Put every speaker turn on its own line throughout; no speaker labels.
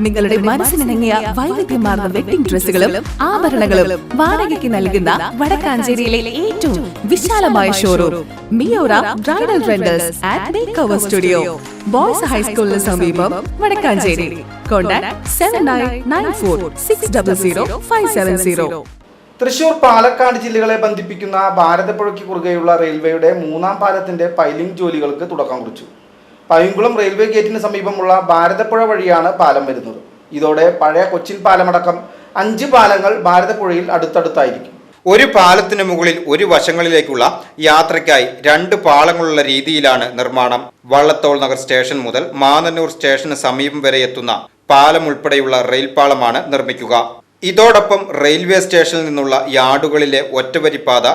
നിങ്ങളുടെ മനസ്സിനിണങ്ങിയ വൈവിധ്യമാർന്ന വെഡിംഗ് ഡ്രസ്സുകളും ആഭരണങ്ങളും വാടകയ്ക്ക് നൽകുന്ന വടക്കാഞ്ചേരിയിലെ ഏറ്റവും വിശാലമായ showroom Miora bridal rentals at make over studio boys ഹൈസ്കൂളിന് സമീപം Vadakkanchery. Contact seven nine nine four six double zero five seven zero
Thrissur Palakkad ജില്ലകളെ ബന്ധിപ്പിക്കുന്ന ഭാരതപ്പുഴയ്ക്ക് കുറുകെയുള്ള റെയിൽവേയുടെ മൂന്നാം പാലത്തിന്റെ പൈലിംഗ് ജോലികൾക്ക് തുടക്കം കുറിച്ചു. പൈങ്കുളം റെയിൽവേ ഗേറ്റിന് സമീപമുള്ള ഭാരതപ്പുഴ വഴിയാണ് പാലം വരുന്നത്. ഇതോടെ പഴയ കൊച്ചിൻ പാലമടക്കം അഞ്ച് പാലങ്ങൾ ഭാരതപ്പുഴയിൽ അടുത്തടുത്തായിരിക്കും.
ഒരു പാലത്തിന് മുകളിൽ ഒരു വശങ്ങളിലേക്കുള്ള യാത്രയ്ക്കായി രണ്ട് പാളങ്ങളുള്ള രീതിയിലാണ് നിർമ്മാണം. വള്ളത്തോൾ നഗർ സ്റ്റേഷൻ മുതൽ മാനന്നൂർ സ്റ്റേഷന് സമീപം വരെ എത്തുന്ന പാലം ഉൾപ്പെടെയുള്ള റെയിൽ പാളമാണ് നിർമ്മിക്കുക. ഇതോടൊപ്പം റെയിൽവേ സ്റ്റേഷനിൽ നിന്നുള്ള യാർഡുകളിലെ ഒറ്റവരിപ്പാത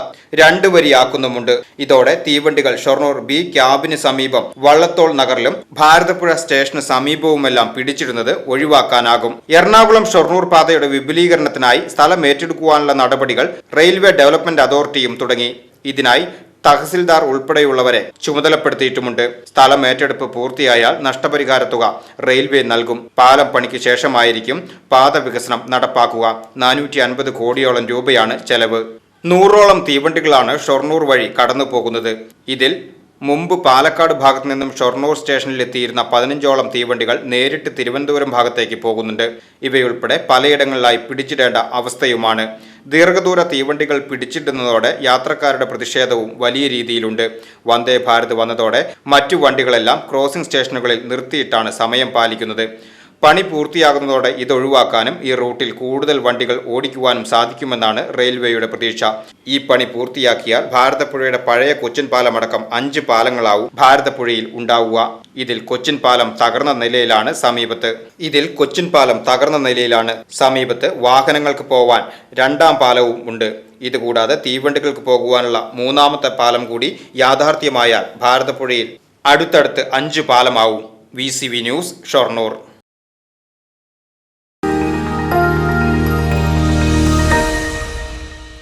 രണ്ട് വരിയാക്കുന്നുമുണ്ട്. ഇതോടെ തീവണ്ടികൾ ഷൊർണൂർ ബി ക്യാബിന് സമീപം വള്ളത്തോൾ നഗറിലും ഭാരതപ്പുഴ സ്റ്റേഷന് സമീപവുമെല്ലാം പിടിച്ചിടുന്നത് ഒഴിവാക്കാനാകും. എറണാകുളം ഷൊർണൂർ പാതയുടെ വിപുലീകരണത്തിനായി സ്ഥലം ഏറ്റെടുക്കുവാനുള്ള നടപടികൾ റെയിൽവേ ഡെവലപ്മെന്റ് അതോറിറ്റിയും തുടങ്ങി. ഇതിനായി തഹസിൽദാർ ഉൾപ്പെടെയുള്ളവരെ ചുമതലപ്പെടുത്തിയിട്ടുമുണ്ട്. സ്ഥലം ഏറ്റെടുപ്പ് പൂർത്തിയായാൽ നഷ്ടപരിഹാര തുക റെയിൽവേ നൽകും. പാലം പണിക്ക് ശേഷമായിരിക്കും പാത വികസനം നടപ്പാക്കുക. നാനൂറ്റി അൻപത് കോടിയോളം രൂപയാണ് ചെലവ്. നൂറോളം തീവണ്ടികളാണ് ഷൊർണൂർ വഴി കടന്നു പോകുന്നത് ഇതിൽ മുമ്പ് പാലക്കാട് ഭാഗത്തു നിന്നും ഷൊർണൂർ സ്റ്റേഷനിലെത്തിയിരുന്ന പതിനഞ്ചോളം തീവണ്ടികൾ നേരിട്ട് തിരുവനന്തപുരം ഭാഗത്തേക്ക് പോകുന്നുണ്ട്. ഇവയുൾപ്പെടെ പലയിടങ്ങളിലായി പിടിച്ചിടേണ്ട അവസ്ഥയുമാണ്. ദീർഘദൂര തീവണ്ടികൾ പിടിച്ചിടുന്നതോടെ യാത്രക്കാരുടെ പ്രതിഷേധവും വലിയ രീതിയിലുണ്ട്. വന്ദേ ഭാരത് വന്നതോടെ മറ്റു വണ്ടികളെല്ലാം ക്രോസിംഗ് സ്റ്റേഷനുകളിൽ നിർത്തിയിട്ടാണ് സമയം പാലിക്കുന്നത്. പണി പൂർത്തിയാകുന്നതോടെ ഇതൊഴിവാക്കാനും ഈ റൂട്ടിൽ കൂടുതൽ വണ്ടികൾ ഓടിക്കുവാനും സാധിക്കുമെന്നാണ് റെയിൽവേയുടെ പ്രതീക്ഷ. ഈ പണി പൂർത്തിയാക്കിയാൽ ഭാരതപ്പുഴയുടെ പഴയ കൊച്ചിൻ പാലമടക്കം അഞ്ച് പാലങ്ങളാവും ഭാരതപ്പുഴയിൽ ഉണ്ടാവുക. ഇതിൽ കൊച്ചിൻ പാലം തകർന്ന നിലയിലാണ് സമീപത്ത്. ഇതിൽ കൊച്ചിൻ പാലം തകർന്ന നിലയിലാണ് സമീപത്ത് വാഹനങ്ങൾക്ക് പോവാൻ രണ്ടാം പാലവും ഉണ്ട്. ഇതുകൂടാതെ തീവണ്ടികൾക്ക് പോകുവാനുള്ള മൂന്നാമത്തെ പാലം കൂടി യാഥാർത്ഥ്യമായാൽ ഭാരതപ്പുഴയിൽ അടുത്തടുത്ത് അഞ്ച് പാലമാവും. V C V news Shoranur.